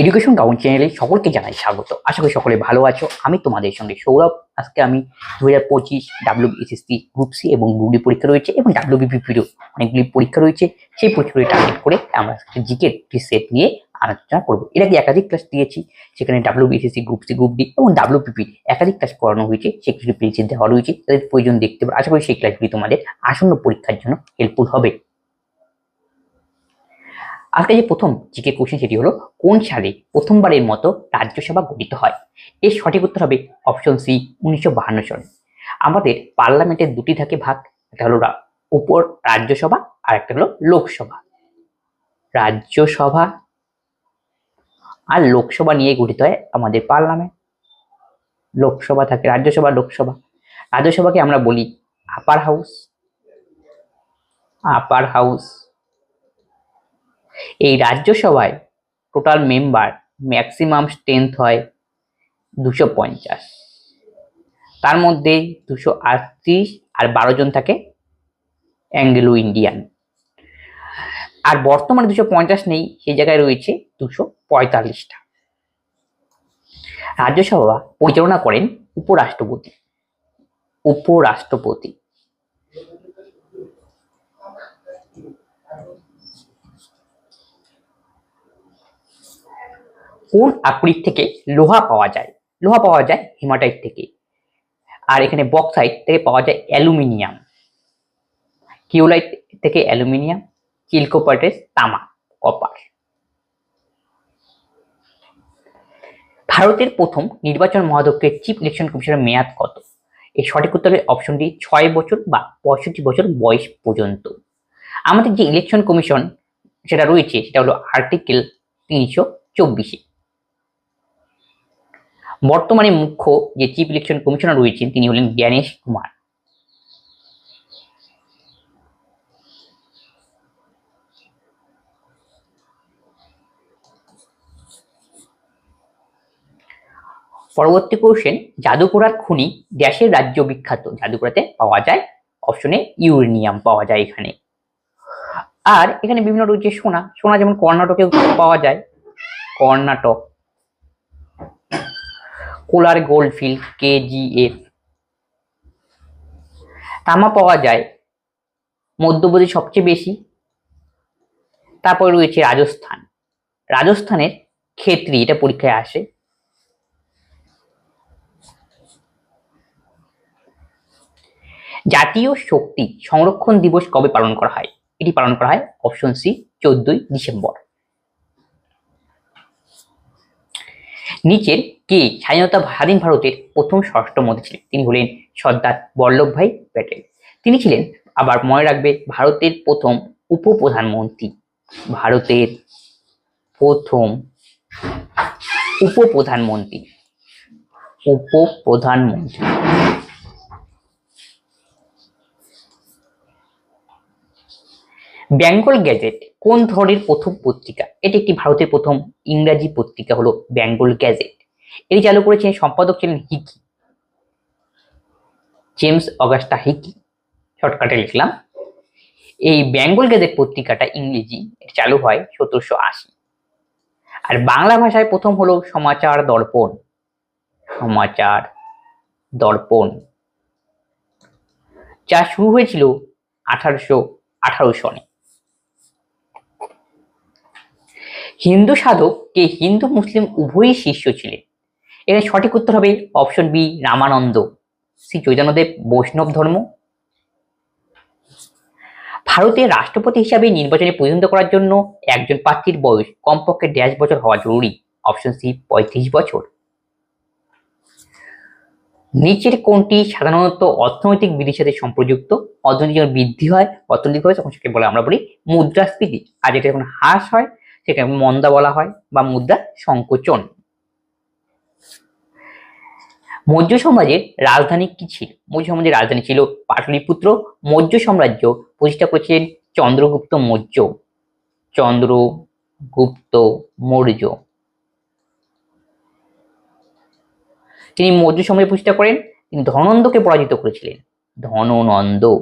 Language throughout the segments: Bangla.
এডুকেশন গাউন চ্যানেলে সকলকে জানাই স্বাগত। আশা করি সকলে ভালো আছো। আমি তোমাদের সঙ্গে সৌরভ। আজকে আমি দু হাজার পঁচিশ ডাব্লিউ এসএসসি গ্রুপ সি এবং গ্রুপ ডি পরীক্ষা রয়েছে এবং ডাব্লিউ বিপিপিরও অনেকগুলি পরীক্ষা রয়েছে। সেই পরীক্ষাগুলি টার্গেট করে আমরা জিকে একটি সেট নিয়ে আলোচনা করব। এর আগে একাধিক ক্লাস দিয়েছি, সেখানে W BSSC group C group D এবং ডাব্লিউ পিপি একাধিক ক্লাস করানো হয়েছে। সেগুলি প্লেসে দেওয়া রয়েছে, তাদের প্রয়োজন দেখতে পারো। আশা করি সেই ক্লাসগুলি তোমাদের আসন্ন পরীক্ষার জন্য হেল্পফুল হবে। আজকে যে প্রথম জিকে কোশ্চেন সেটি হলো, কোন সালে প্রথমবারের মতো রাজ্যসভা গঠিত হয়? এর সঠিক উত্তর হবে অপশন সি উনিশশো সালে আমাদের পার্লামেন্টের দুটি থাকে ভাগ, একটা হলো উপর রাজ্যসভা আর একটা হলো লোকসভা। রাজ্যসভা আর লোকসভা নিয়ে গঠিত হয় আমাদের পার্লামেন্ট লোকসভা থাকে রাজ্যসভা, লোকসভা। রাজ্যসভাকে আমরা বলি আপার হাউস আপার হাউস এই রাজ্যসভায় টোটাল মেম্বার ম্যাক্সিমাম স্ট্রেংথ হয় দুশো পঞ্চাশ। তার মধ্যে দুশো আটত্রিশ আর বারো জন থাকে অ্যাঙ্গেলো ইন্ডিয়ান আর বর্তমানে দুশো পঞ্চাশ নেই সেই জায়গায় রয়েছে দুশো পঁয়তাল্লিশটা। রাজ্যসভা পরিচালনা করেন উপরাষ্ট্রপতি। উপরাষ্ট্রপতি। কোন আকরিক থেকে লোহা পাওয়া যায়? লোহা পাওয়া যায় হিমাটাইট থেকে। আর এখানে বক্সাইট থেকে পাওয়া যায় অ্যালুমিনিয়াম কিউলাইট থেকে অ্যালুমিনিয়াম চিলকোপার্টেস তামা কপার ভারতের প্রথম নির্বাচন মহাধ্যক্ষের চিফ ইলেকশন কমিশনের মেয়াদ কত? এই সঠিক উত্তরের অপশনটি ছয় বছর বা পঁয়ষট্টি বছর বয়স পর্যন্ত। আমাদের যে ইলেকশন কমিশন সেটা রয়েছে, সেটা হলো আর্টিকেল তিনশো চব্বিশে। বর্তমানে মুখ্য যে চিফ ইলেকশন কমিশনার রয়েছেন তিনি হলেন জ্ঞানেশ কুমার। পরবর্তী কোশ্চেন জাদুকরার খুনি গ্যাসের রাজ্য বিখ্যাত। জাদুকরাতে পাওয়া যায় অপশনে ইউরেনিয়াম পাওয়া যায় এখানে। আর এখানে বিভিন্ন রয়েছে সোনা। সোনা যেমন কর্ণাটকেও পাওয়া যায়। কর্ণাটক। কোলার গোল্ডফিল্ড কেজিএফ। তামা পাওয়া যায় মধ্যপ্রদেশ সবচেয়ে বেশি। তারপরে রয়েছে রাজস্থান। রাজস্থানের ক্ষেত্রী, এটা পরীক্ষায় আসে। জাতীয় শক্তি সংরক্ষণ দিবস কবে পালন করা হয়? এটি পালন করা হয় অপশন সি চোদ্দই ডিসেম্বর। নিচের কে? স্বাধীনতা স্বাধীন ভারতের প্রথম ষষ্ঠ মধ্যে ছিলেন। তিনি হলেন সর্দার বল্লভভাই প্যাটেল। তিনি ছিলেন আবার মনে রাখবে ভারতের প্রথম উপপ্রধানমন্ত্রী। ভারতের প্রথম উপপ্রধানমন্ত্রী। উপপ্রধানমন্ত্রী। বেঙ্গল গ্যাজেট কোন ধরনের প্রথম পত্রিকা? এটি একটি ভারতের প্রথম ইংরাজি পত্রিকা হলো বেঙ্গল গ্যাজেট। এটি চালু করেছেন সম্পাদক ছিলেন হিকি। জেমস অগাস্টা হিকি, শর্টকাটে লিখলাম। এই বেঙ্গল গ্যাজেট পত্রিকাটা ইংরেজি চালু হয় সতেরোশো আশি। আর বাংলা ভাষায় প্রথম হলো সমাচার দর্পণ। সমাচার দর্পণ। যা শুরু হয়েছিল আঠারোশো আঠারো সনে। হিন্দু সাধক কে হিন্দু মুসলিম উভয়ই শিষ্য ছিলেন। এখানে সঠিক উত্তর হবে অপশন বি রামানন্দ। শ্রী চৈতন্যদেব, বৈষ্ণব ধর্ম। ভারতের রাষ্ট্রপতি হিসাবে নির্বাচনে প্রতিদ্বন্দ্বিতা করার জন্য একজন প্রার্থীর বয়স কমপক্ষে ড্যাশ বছর হওয়া জরুরি। অপশন সি পঁয়ত্রিশ বছর। নিচের কোনটি সাধারণত অর্থনৈতিক বৃদ্ধির সাথে সম্পর্যুক্ত? অর্থনৈতিক যখন বৃদ্ধি হয়, অর্থনৈতিক হয়, তখন সেকে বলে আমরা বলি মুদ্রাস্ফীতি। আর যেটা যখন হ্রাস হয়, সেটাকে মন্দা বলা হয় বা মুদ্রা সংকোচন মৌর্য সমাজের রাজধানী কি ছিল? মৌর্য সমাজের রাজধানী ছিল পাটলিপুত্র। মৌর্য সাম্রাজ্য প্রতিষ্ঠা করেছিলেন চন্দ্রগুপ্ত মৌর্য। চন্দ্রগুপ্ত মৌর্য। তিনি মৌর্য সাম্রাজ্য প্রতিষ্ঠা করেন। তিনি ধননন্দকে পরাজিত করেছিলেন। ধননন্দ।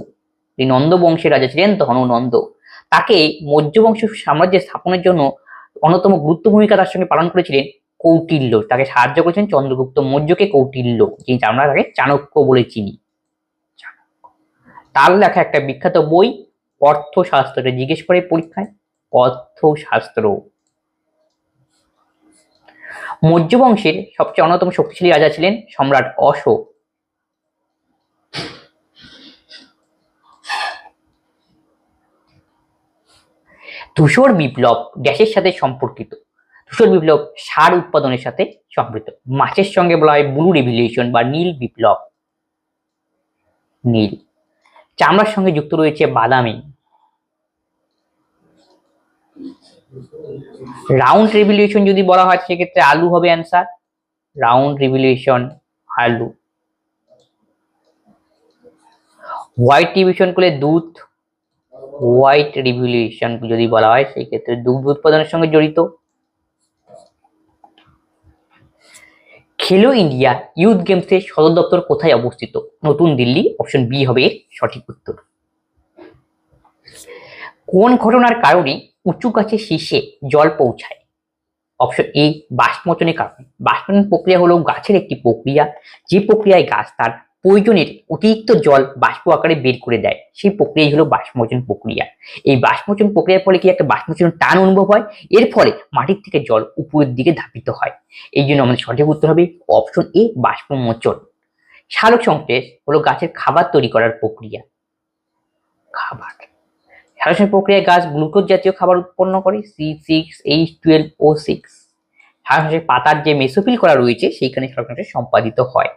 তিনি নন্দ বংশের রাজা ছিলেন ধননন্দ। তাকে মৌর্য বংশ সাম্রাজ্য স্থাপনের জন্য অন্যতম গুরুত্ব ভূমিকা তার সঙ্গে পালন করেছিলেন কৌটিল্য, তাকে সাহায্য করেছেন চন্দ্রগুপ্ত মৌর্যকে কৌটিল্য, যিনি আমরা তাকে চাণক্য বলে চিনি। তার লেখা একটা বিখ্যাত বই, অর্থশাস্ত্রটা জিজ্ঞেস করে পরীক্ষায়, অর্থশাস্ত্র। মৌর্য বংশের সবচেয়ে অন্যতম শক্তিশালী রাজা ছিলেন সম্রাট অশোক। ধূসর বিপ্লব গ্যাসের সাথে সম্পর্কিত। ধূসর বিপ্লব সার উৎপাদনের সাথে সম্পৃক্ত। মাছের সঙ্গে বলা হয় ব্লু রেভিলিউশন বা নীল বিপ্লব। নীল। চামড়ার সঙ্গে যুক্ত রয়েছে বাদামি। রাউন্ড রেভিলিউশন যদি বলা হয়, সেক্ষেত্রে আলু হবে অ্যান্সার। রাউন্ড রেভিলিউশন, আলু। হোয়াইট রিভিশন করলে দুধ। হোয়াইট রিভলিউশন যদি বলা হয় সেই ক্ষেত্রে দুগ্ধ উৎপাদনের সঙ্গে জড়িত। খেলো ইন্ডিয়া। ইউথ গেমসের সদর দপ্তর কোথায় অবস্থিত? নতুন দিল্লি অপশন বি হবে সঠিক উত্তর। কোন ঘটনার কারণে উঁচু গাছের শীর্ষে জল পৌঁছায়? অপশন এ বাষ্পমোচনের কারণে। বাষ্পমোচন প্রক্রিয়া হলো গাছের একটি প্রক্রিয়া। যে প্রক্রিয়ায় গাছ তার প্রয়োজনের অতিরিক্ত জল বাষ্প আকারে বের করে দেয়। সেই প্রক্রিয়াই হলো বাষ্পমোচন প্রক্রিয়া। এই বাষ্পমোচন প্রক্রিয়ার ফলে কি একটা বাষ্পমোচন টান অনুভব হয়? এর ফলে মাটির থেকে জল উপরের দিকে ধাপিত হয়। এই জন্য আমাদের সঠিক উত্তর হবে অপশন এ, বাষ্পমোচন। সালোক সংশ্লেষ হলো গাছের খাবার তৈরি করার প্রক্রিয়া। খাবার। সংশ্লেষ প্রক্রিয়ায় গাছ গ্লুকোজ জাতীয় খাবার উৎপন্ন করে C six H twelve O six পাতার যে মেসোফিল করা রয়েছে, সেইখানে সালোক সংশ্লেষ সম্পাদিত হয়।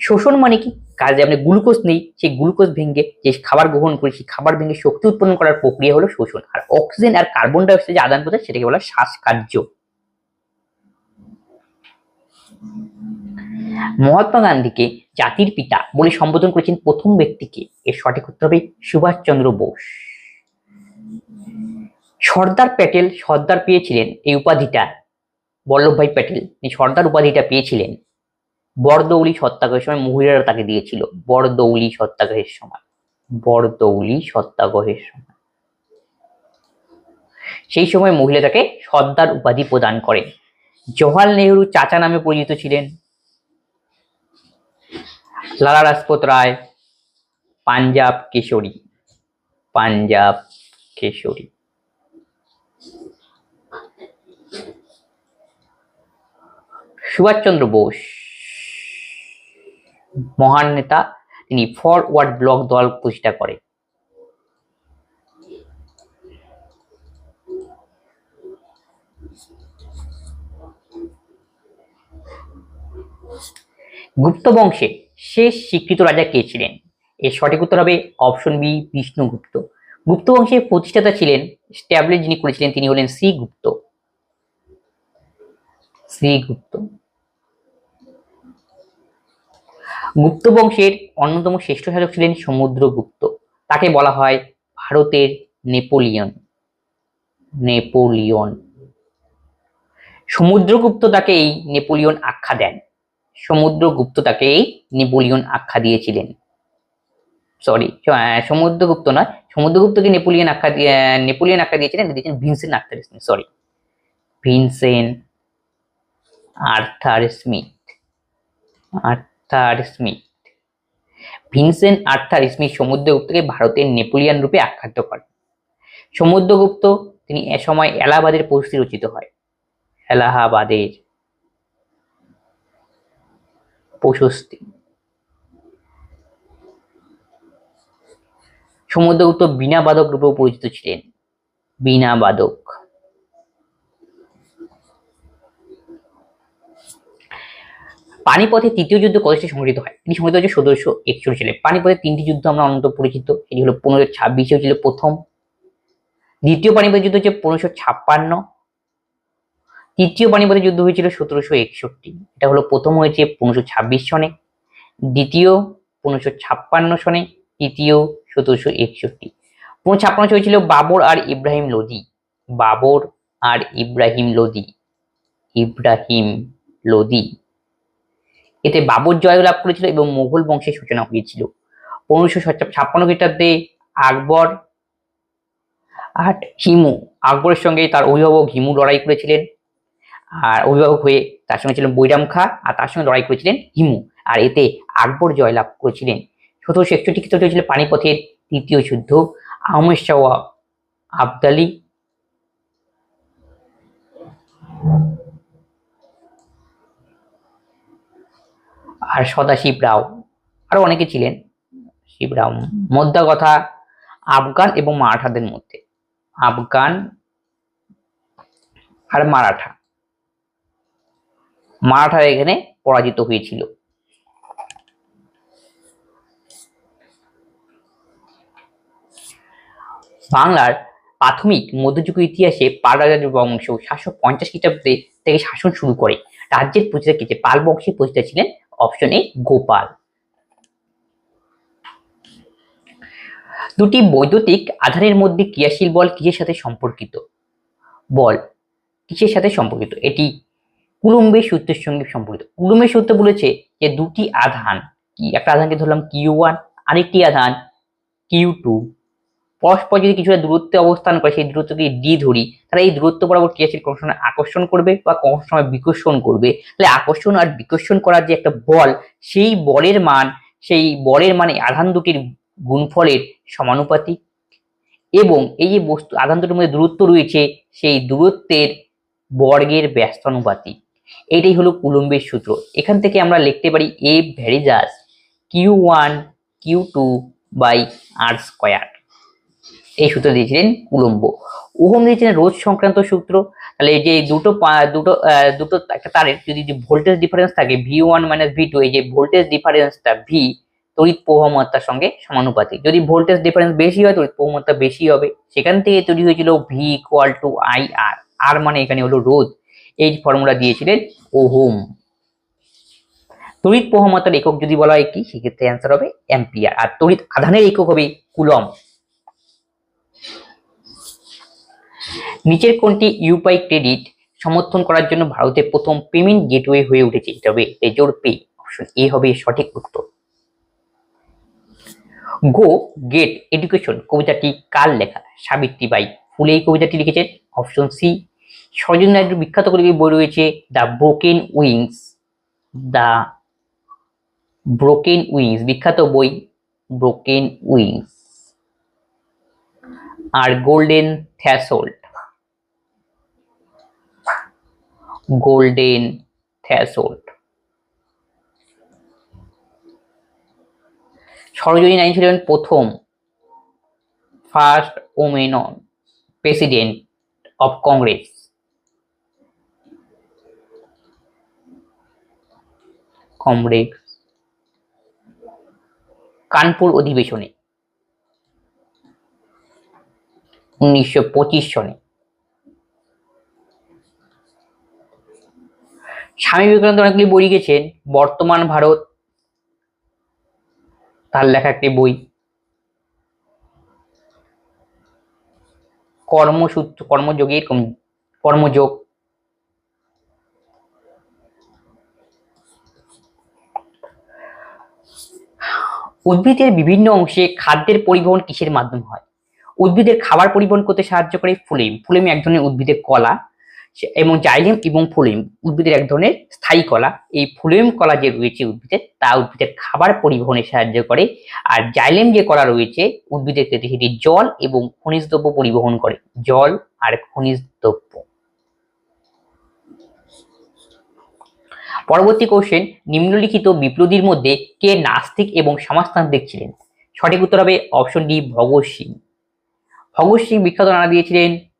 শোষণ মানে কি? কাজে আমরা গ্লুকোজ নেই, সেই গ্লুকোজ ভেঙে যে খাবার গ্রহণ করি, সেই খাবার ভেঙে শক্তি উৎপন্ন করার প্রক্রিয়া হলো শোষণ। আর অক্সিজেন আর কার্বন ডাই অক্সাইড যে আদান প্রদান, সেটাকে বলা হয় শ্বাসকার্য। মহাত্মা গান্ধীকে জাতির পিতা বলে সম্বোধন করেছেন প্রথম ব্যক্তিকে। এর সঠিক উত্তর হবে সুভাষচন্দ্র বোস। সর্দার প্যাটেল সর্দার পেয়েছিলেন, এই উপাধিটা, বল্লভভাই প্যাটেল। সর্দার উপাধিটা পেয়েছিলেন। বরদৌলি সত্যাগ্রহের সময় মহিলারা তাকে দিয়েছিল। বরদৌলি সত্যাগ্রহের সময়। বরদৌলি সত্যাগ্রহের সময়। সেই সময় মহিলা তাকে সর্দার উপাধি প্রদান করেন। জওয়াহরলাল নেহরু চাচা নামে পরিচিত ছিলেন। লালা রাজপত রায়, পাঞ্জাব কেশরী। পাঞ্জাব কেশরী। সুভাষচন্দ্র বোস। মহান নেতা, তিনি ফরওয়ার্ড ব্লক দল প্রতিষ্ঠা করেন। গুপ্ত বংশে শেষ স্বীকৃত রাজা কে ছিলেন? এর সঠিক উত্তর হবে অপশন বি, বিষ্ণুগুপ্ত। গুপ্ত বংশের প্রতিষ্ঠাতা ছিলেন, স্ট্যাবলিশ যিনি করেছিলেন, তিনি হলেন শ্রী গুপ্ত শ্রীগুপ্ত। গুপ্ত বংশের অন্যতম শ্রেষ্ঠ শাসক ছিলেন সমুদ্রগুপ্ত। তাকে বলা হয় ভারতের নেপোলিয়ন। নেপোলিয়ন। সমুদ্রগুপ্ত তাকে এই নেপোলিয়ন আখ্যা দেন। সমুদ্রগুপ্ত তাকে এই নেপোলিয়ন আখ্যা দিয়েছিলেন। সরি সমুদ্রগুপ্ত নয়, সমুদ্রগুপ্তকে নেপোলিয়ন আখ্যা দিয়ে নেপোলিয়ন আখ্যা দিয়েছিলেন দিয়েছেন Vincent Arthur Smith sorry Vincent Arthur Smith Arthur Smith Vincent Arthur Smith সমুদ্রগুপ্তকে ভারতের নেপোলিয়ান রূপে আখ্যাত করেন। সমুদ্রগুপ্ত, তিনি এ সময় এলাহাবাদের প্রস্তুতি রচিত হয়। এলাহাবাদের প্রশস্তি। সমুদ্রগুপ্ত বীণা বাদক রূপেও পরিচিত ছিলেন। বীণা বাদক। পানিপথে তৃতীয় যুদ্ধ সালে সংঘটিত হয়? এটি সংঘটিত হচ্ছে সতেরোশো একচল্লিশ সালে। পানিপথে তিনটি যুদ্ধ আমরা অনন্ত পরিচিত। এটি হলো পনেরোশো ছাব্বিশে ছিল প্রথম। দ্বিতীয় পানিপথ যুদ্ধ হচ্ছে পনেরোশো ছাপ্পান্ন। তৃতীয় পানিপথের যুদ্ধ হয়েছিল সতেরোশো একষট্টি। এটা হলো প্রথম হয়েছে পনেরোশো ছাব্বিশ সনে। দ্বিতীয় পনেরোশো ছাপ্পান্ন সনে, তৃতীয় সতেরোশো একষট্টি। পনেরো ছাপ্পান্ন হয়েছিল বাবর আর ইব্রাহিম লোদি। বাবর আর ইব্রাহিম লোদি। ইব্রাহিম লোদি। এতে বাবর জয়লাভ করেছিল এবং মোগল বংশের সূচনা হয়েছিল। পনেরোশো ছাপ্পান্ন খ্রিস্টাব্দে আকবর আর হিমু, আকবরের সঙ্গে তার অভিভাবক হিমু লড়াই করেছিলেন। আর অভিভাবক হয়ে তার সঙ্গে ছিলেন বৈরাম খা, আর তার সঙ্গে লড়াই করেছিলেন হিমু। আর এতে আকবর জয়লাভ করেছিলেন। সতেরোশো একষট্টি খ্রিস্টাব্দে হয়েছিল পানিপথের তৃতীয় যুদ্ধ। আহমেদ শাহ আবদালি আর সদাশিব রাও। আরও অনেকে ছিলেন শিবরাও মোদ্দা কথা আফগান এবং মারাঠাদের মধ্যে। আফগান আর মারাঠা। মারাঠা এখানে পরাজিত হয়েছিল। বাংলার প্রাথমিক মধ্যযুগ ইতিহাসে পাল রাজার বংশ সাতশো পঞ্চাশ খ্রিস্টাব্দে থেকে শাসন শুরু করে। রাজ্যের প্রতিষ্ঠা পাল বংশের প্রতিষ্ঠা ছিলেন অপশন এ গোপাল দুটি বৈদ্যুতিক আধানের মধ্যে ক্রিয়াশীল বল কিসের সাথে সম্পর্কিত? বল কিসের সাথে সম্পর্কিত? এটি কুলম্বের সূত্রের সঙ্গে সম্পর্কিত। কুলম্বের সূত্র বলেছে যে দুটি আধান, কি, একটা আধানকে ধরলাম কিউ ওয়ান আরেকটি আধান কিউ টু পরস্পর যদি কিছুটা দূরত্বে অবস্থান করে, সেই দূরত্বকে ডি ধরি, তাহলে এই দূরত্ব বরাবর ক্রিয়াশীল কোনো সময় আকর্ষণ করবে বা কোনো সময় বিকর্ষণ করবে। তাহলে আকর্ষণ আর বিকর্ষণ করার যে একটা বল, সেই বলের মান, সেই বলের মানে আধান দুটির গুণফলের সমানুপাতিক। এবং এই যে বস্তু, আধান দুটির মধ্যে দূরত্ব রয়েছে, সেই দূরত্বের বর্গের ব্যস্তানুপাতিক। এটাই হলো কুলম্বের সূত্র। এখান থেকে আমরা লিখতে পারি A varies as Q one Q two by R square এই সূত্র দিয়েছিলেন কুলম্ব ওহম দিয়েছিলেন রোধ সংক্রান্ত সূত্র। তাহলে এই যে দুটো দুটো দুটো একটা তারের যদি ভোল্টেজ ডিফারেন্স থাকে V one minus V two এই যে ভোল্টেজ ডিফারেন্সটা ভি তড়িৎ প্রবাহমাত্রার সঙ্গে সমানুপাতিক। যদি ভোল্টেজ ডিফারেন্স বেশি হয়, তড়িৎ প্রবাহমাত্রা বেশি হবে। সেখান থেকে তৈরি হয়েছিল V equal to I R R মানে এখানে হলো রোধ। এই ফর্মুলা দিয়েছিলেন ওহম তড়িৎ প্রবাহমাত্রার একক যদি বলা হয় কি? সেক্ষেত্রে অ্যান্সার হবে অ্যাম্পিয়ার আর তড়িৎ আধানের একক হবে কুলম নিচের কোনটি ইউপাই ক্রেডিট সমর্থন করার জন্য ভারতের প্রথম পেমেন্ট গেটওয়ে হয়ে উঠেছে। এটা হবে রেজোর পে অপশন এ হবে সঠিক উত্তর। গো গেট এডুকেশন কবিতাটি কার লেখা? সাবিত্রী বাই ফুলে এই কবিতাটি লিখেছেন। অপশন সি সরজন নাইডুর বিখ্যাত করে বই রয়েছে the broken wings. The broken wings, বিখ্যাত বই ব্রোকেন উইংস। আর golden threshold. Golden threshold Sarojini Naidu ছিলেন প্রথম first women president of Congress Congress Kanpur অধিবেশনে। উনিশশো পঁচিশ সনে। স্বামী বিবেকানন্দ অনেকগুলি বই লিখেছেন, বর্তমান ভারত, তার লেখা একটি বই। কর্মসূত্র কর্মযোগের কম- কর্মযোগ। উদ্ভিদের বিভিন্ন অংশে খাদ্যের পরিবহন কিসের মাধ্যমে হয়? উদ্ভিদের খাবার পরিবহন করতে সাহায্য করে ফুলেম। ফুলেম এক ধরনের উদ্ভিদের কলা। এবং জাইলেম এবং ফুলেম, উদ্ভিদের এক ধরনের স্থায়ী কলা। এই ফুলেম কলা যে রয়েছে উদ্ভিদের তা উদ্ভিদের খাবার পরিবহনে সাহায্য করে। আর জাইলেম যে কলা রয়েছে, উদ্ভিদের ক্ষেত্রে সেটি জল এবং খনিজ দ্রব্য পরিবহন করে। জল আর খনিজ দ্রব্য। পরবর্তী কোশ্চেন নিম্নলিখিত বিপ্লবীর মধ্যে কে নাস্তিক এবং সমাজতান্ত্রিক ছিলেন? সঠিক উত্তর হবে অপশন ডি ভগৎ সিং। ভগৎ সিং বিখ্যাত নারা দিয়েছিলেন।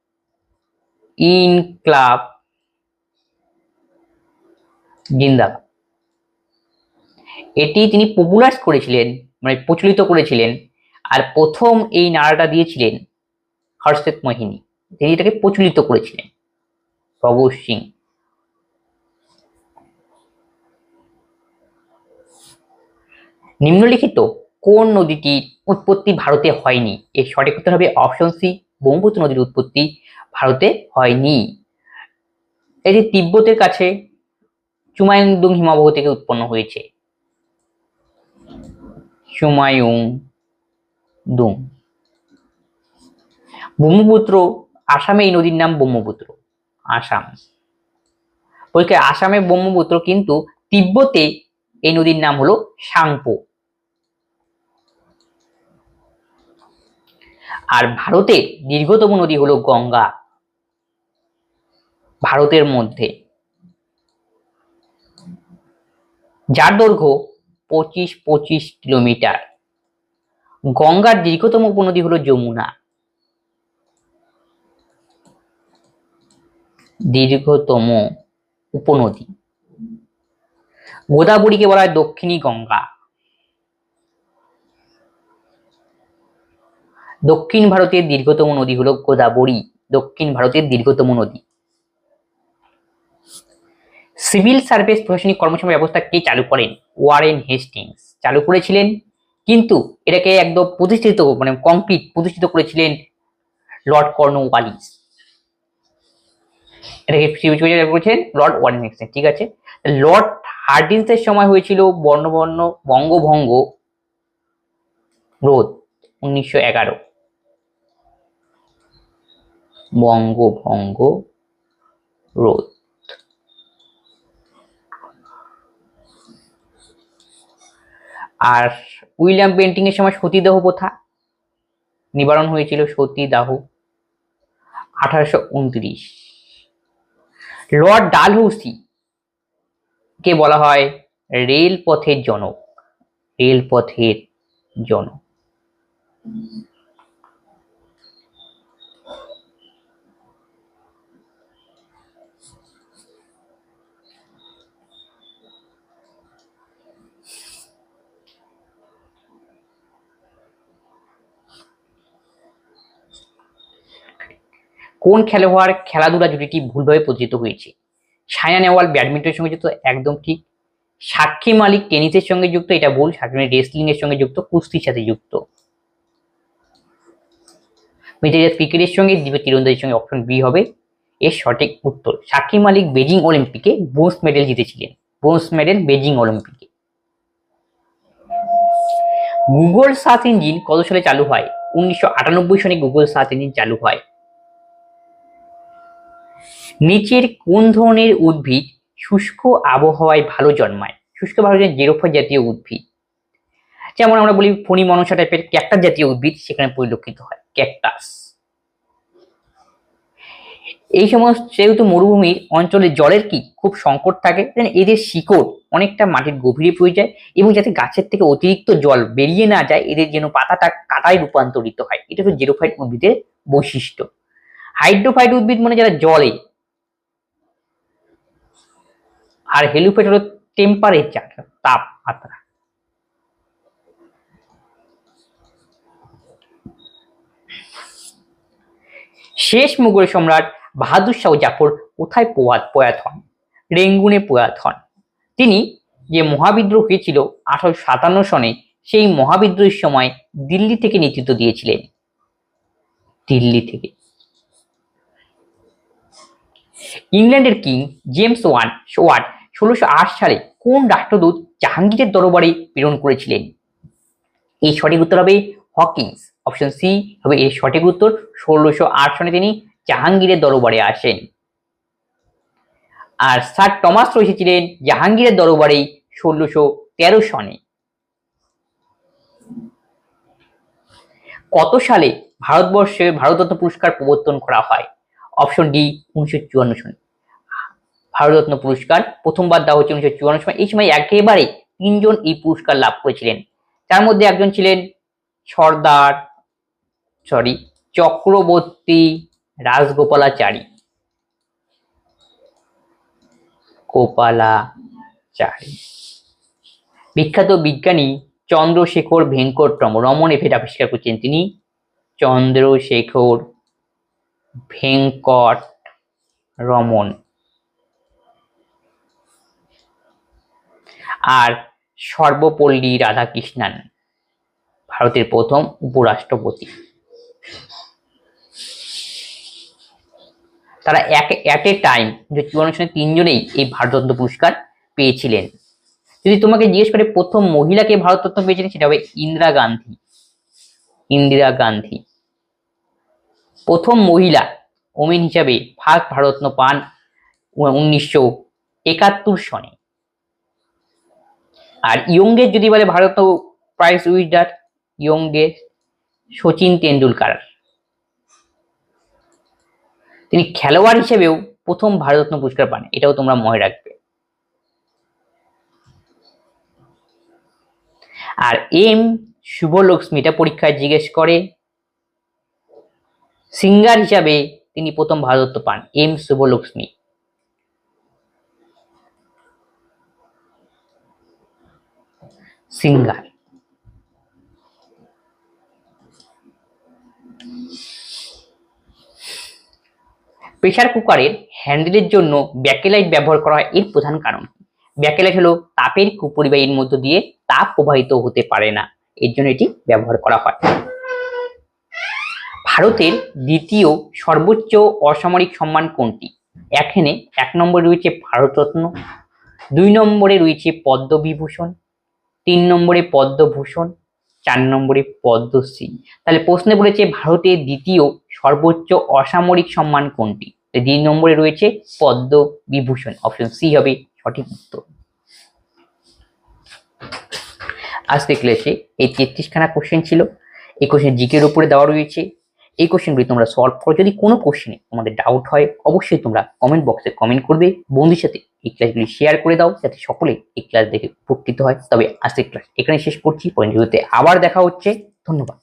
ইনক্লাব জিন্দাবাদ এটি তিনি পপুলার করেছিলেন মানে প্রচলিত করেছিলেন, আর প্রথম এই নারাটা দিয়েছিলেন মোহিনী। তিনি এটাকে প্রচলিত করেছিলেন, ভগৎ সিং। নিম্নলিখিত, কোন নদীটির উৎপত্তি ভারতে হয়নি? এর সঠিক উত্তর হবে অপশন সি ব্রহ্মপুত্র নদীর উৎপত্তি। ভারতে হয়নি। এটি তিব্বতের কাছে চুমায়ুংদুং হিমবাহ থেকে উৎপন্ন হয়েছে। চুমায়ুং দুং ব্রহ্মপুত্র, আসামে এই নদীর নাম ব্রহ্মপুত্র, আসাম। পরীক্ষায় আসামে ব্রহ্মপুত্র কিন্তু তিব্বতে এই নদীর নাম হলো সাংপো। আর ভারতের দীর্ঘতম নদী হলো গঙ্গা। ভারতের মধ্যে। যার দৈর্ঘ্য পঁচিশ পঁচিশ কিলোমিটার। গঙ্গার দীর্ঘতম উপনদী হলো যমুনা। দীর্ঘতম উপনদী। গোদাবরীকে বলা হয় দক্ষিণী গঙ্গা। দক্ষিণ ভারতের দীর্ঘতম নদী হলো গোদাবরী। দক্ষিণ ভারতের দীর্ঘতম নদী। সিভিল সার্ভিস প্রশাসনিক কর্মসংস্থান ব্যবস্থা কে চালু করেন? Warren Hastings. চালু করেছিলেন, কিন্তু এটাকে একদম প্রতিষ্ঠিত মানে কমপ্লিট প্রতিষ্ঠিত করেছিলেন লর্ড কর্নওয়ালিস এটাকে করেছেন লর্ড ওয়ারেন হেস্টিংস, ঠিক আছে? লর্ড হার্ডিন্সের সময় হয়েছিল বর্ণবর্ণ বঙ্গভঙ্গ রোধ, উনিশশো এগারো। বঙ্গভঙ্গ রোধ। আর উইলিয়াম পেন্টিং এর সময় সতীদাহ প্রথা নিবারণ হয়েছিল সতীদাহ। আঠারোশো উনত্রিশ। লর্ড ডালহৌসি কে বলা হয়? রেলপথের জনক। রেলপথের জনক। কোন খেলোয়াড় খেলাধুলা জুটিটি ভুলভাবে পরিচিত হয়েছে? সায়না নেওয়াল ব্যাডমিন্টনের সঙ্গে যুক্ত, একদম ঠিক। সাক্ষী মালিক টেনিসের সঙ্গে যুক্ত, এটা ভুল সাক্ষী মালিক রেসলিং এর সঙ্গে যুক্ত, কুস্তির সাথে যুক্ত। মেজেরিয়াস ক্রিকেটের সঙ্গে দিবে তীরন্দাজির সঙ্গে অপশন বি হবে। এর সঠিক উত্তর, সাক্ষী মালিক বেজিং অলিম্পিকে ব্রোঞ্জ মেডেল জিতেছিলেন। ব্রোঞ্জ মেডেল বেজিং অলিম্পিকে। গুগল সার্চ ইঞ্জিন কত সালে চালু হয়? উনিশশো সনে গুগল সার্চ ইঞ্জিন চালু হয়। নিচের কোন ধরনের উদ্ভিদ শুষ্ক আবহাওয়ায় ভালো জন্মায়? শুষ্ক ভালো জেরোফা জাতীয় উদ্ভিদ। যেমন আমরা বলি ফণি মনসা টাইপের ক্যাকটাস জাতীয় উদ্ভিদ, সেখানে পরিলক্ষিত হয় ক্যাকটাস। এই সমস্ত যেহেতু মরুভূমির অঞ্চলে জলের কি খুব সংকট থাকে এদের শিকড় অনেকটা মাটির গভীরে পড়ে যায় এবং যাতে গাছের থেকে অতিরিক্ত জল বেরিয়ে না যায়, এদের যেন পাতাটা কাটায় রূপান্তরিত হয়। এটা হচ্ছে জেরোফাইট উদ্ভিদের বৈশিষ্ট্য। হাইড্রোফাইট উদ্ভিদ মানে যারা জলে আর হেলুফেট হলো টেম্পারেচার তাপমাত্রা শেষ মুঘল সম্রাট বাহাদুর শাহ জাফর কোথায় পোয়াত প্রয়াত হন? রেঙ্গুনে প্রয়াত হন। তিনি যে মহাবিদ্রোহ হয়েছিল আঠারোশো সাতান্ন সনে, সেই মহাবিদ্রোহের সময় দিল্লি থেকে নেতৃত্ব দিয়েছিলেন। দিল্লি থেকে। ইংল্যান্ডের কিং জেমস ওয়ান ওয়াট ষোলোশো সালে কোন রাষ্ট্রদূত জাহাঙ্গীরের দরবারে প্রেরণ করেছিলেন? এই সঠিক উত্তর হবে হকিংস অপশন সি হবে এর সঠিক উত্তর। ষোলোশো সনে তিনি জাহাঙ্গীরের দরবারে আসেন। আর স্যার টমাস এসেছিলেন জাহাঙ্গীরের দরবারে ষোলোশো তেরো সনে। কত সালে ভারতবর্ষে ভারতরত্ন পুরস্কার প্রবর্তন করা হয়? অপশন ডি উনিশশো চুয়ান্ন সনে। ভারতরত্ন পুরস্কার। প্রথমবার দেওয়া হচ্ছে উনিশশো চুয়ান্ন সময়। এই সময় একেবারে তিনজন এই পুরস্কার লাভ করেছিলেন। তার মধ্যে একজন ছিলেন সর্দার সরি চক্রবর্তী রাজগোপালাচারী। গোপালাচারী। বিখ্যাত বিজ্ঞানী চন্দ্রশেখর ভেঙ্কটরম রমন এফেট আবিষ্কার করছেন তিনি। চন্দ্রশেখর ভেঙ্কট রমন আর সর্বপল্লী রাধাকৃষ্ণান, ভারতের প্রথম উপরাষ্ট্রপতি। তারা এক অ্যাট এ টাইম যে চুয়ান্ন তিনজনেই এই ভারতরত্ন পুরস্কার পেয়েছিলেন। যদি তোমাকে জিজ্ঞেস করে প্রথম মহিলাকে ভারতরত্ন পেয়েছিলেন, সেটা হবে ইন্দিরা গান্ধী। ইন্দিরা গান্ধী। প্রথম মহিলা ওমেন হিসাবে ফার্স্ট ভারতরত্ন পান উনিশশো একাত্তর সনে। আর ইয়ংগের যদি বলে ভারত প্রাইজ উইনার ইয়ংগের সচিন তেন্ডুলকার। তিনি খেলোয়াড় হিসেবেও প্রথম ভারতরত্ন পুরস্কার পান, এটাও তোমরা মনে রাখবে। আর এম শুভলক্ষ্মী, এটা পরীক্ষায় জিজ্ঞেস করে সিঙ্গার হিসাবে তিনি প্রথম ভারতরত্ন পান, এম শুভলক্ষ্মী। সিঙ্গার। প্রেসার কুকারের হ্যান্ডেলের জন্য ব্যাকেলাইট ব্যবহার করা হয় এর প্রধান কারণ? ব্যাকেলাইট হলো তাপের কুপরিবাহীর মধ্য দিয়ে তাপ প্রবাহিত হতে পারে না, এর জন্য এটি ব্যবহার করা হয়। ভারতের দ্বিতীয় সর্বোচ্চ অসামরিক সম্মান কোনটি? এখানে এক নম্বরে রয়েছে ভারতরত্ন, দুই নম্বরে রয়েছে পদ্মবিভূষণ তিন নম্বরে পদ্মভূষণ, চার নম্বরে পদ্মশ্রী। তাহলে প্রশ্নে বলেছে ভারতের দ্বিতীয় সর্বোচ্চ অসামরিক সম্মান কোনটি? দুই নম্বরে রয়েছে পদ্মবিভূষণ। অপশন সি হবে সঠিক উত্তর। আজকে ক্লাসে এই তেত্রিশখানা কোশ্চেন ছিল। এই কোশ্চেন জিকের উপরে দেওয়া রয়েছে। এই কোশ্চেনগুলি তোমরা সলভ করো। যদি কোনো কোশ্চেনে তোমাদের ডাউট হয়, অবশ্যই তোমরা কমেন্ট বক্সে কমেন্ট করবে। বন্ধুর সাথে এই ক্লাসগুলি শেয়ার করে দাও, যাতে সকলে এই ক্লাস দেখে উপকৃত হয়। তবে আজকের ক্লাস এখানে শেষ করছি। পরের ভিডিওতে আবার দেখা হচ্ছে। ধন্যবাদ।